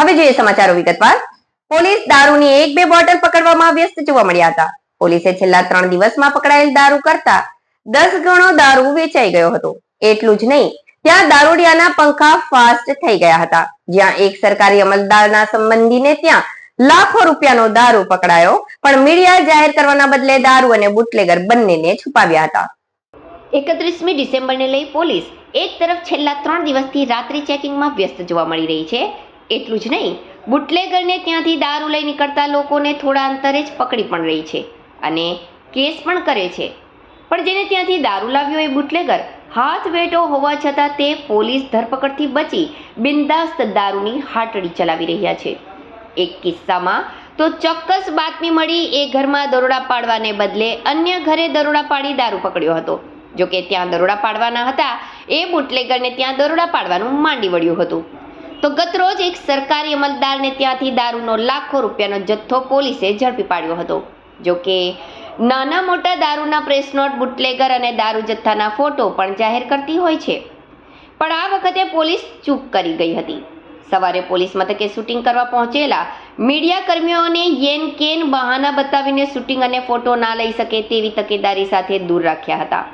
હવે જોઈએ સમાચારો વિગતવાર. પોલીસ દારૂની એક બે બોટલ પકડવામાં વ્યસ્ત જોવા મળ્યા હતા. પોલીસે છેલ્લા ત્રણ દિવસમાં પકડાયેલ દારૂ કરતા દસ ગણો દારૂ વેચાઈ ગયો હતો. એટલું જ નહીં, ત્યાં દારૂડિયાના પંખા ફાસ્ટ થઈ ગયા હતા. જ્યાં એક સરકારી અમલદારના સંબંધીને ત્યાં લાખો રૂપિયાનો દારૂ પકડાયો, પણ મીડિયા જાહેર કરવાના બદલે દારૂ અને બુટલેગર બંનેને છુપાવ્યા હતા. એકત્રીસમી ડિસેમ્બરને લઈ પોલીસ એક તરફ છેલ્લા ત્રણ દિવસથી રાત્રિ ચેકિંગમાં વ્યસ્ત જોવા મળી રહી છે એટલું જ નહીં, બુટલેગરને ત્યાંથી દારૂ લઈ નીકળતા લોકોને થોડા અંતરે જ પકડી પણ રહી છે અને કેસ પણ કરે છે. પણ જેને ત્યાંથી દારૂ લાવ્યો એ બુટલેગર, હાથ વેટો હોવા છતાં તે પોલીસ ધરપકડથી બચી બિંદાસ્ત દારૂની હાટડી ચલાવી રહ્યા છે. એક કિસ્સામાં તો ચોક્કસ બાતમી મળી એ ઘરમાં દરોડા પાડવાને બદલે અન્ય ઘરે દરોડા પાડી દારૂ પકડ્યો હતો. જોકે ત્યાં દરોડા પાડવાના હતા, એ બુટલેગરને ત્યાં દરોડા પાડવાનું માંડી વળ્યું હતું. તો ગત રોજ એક સરકારી અમલદારને ત્યાંથી દારૂનો લાખો રૂપિયાનો જથ્થો પોલીસે ઝડપી પાડ્યો હતો. જોકે નાના મોટા દારૂના પ્રેસ નોટ બુટલેગર અને દારૂ જથ્થાના ફોટો પણ જાહેર કરતી હોય છે. પણ આ વખતે પોલીસ ચૂપ કરી ગઈ હતી. સવારે પોલીસ મથકે શૂટિંગ કરવા પહોંચેલા મીડિયા કર્મીઓને યેન કેન બહાના બતાવીને શૂટિંગ અને ફોટો ના લઈ શકે તેવી તકેદારી સાથે દૂર રાખ્યા હતા.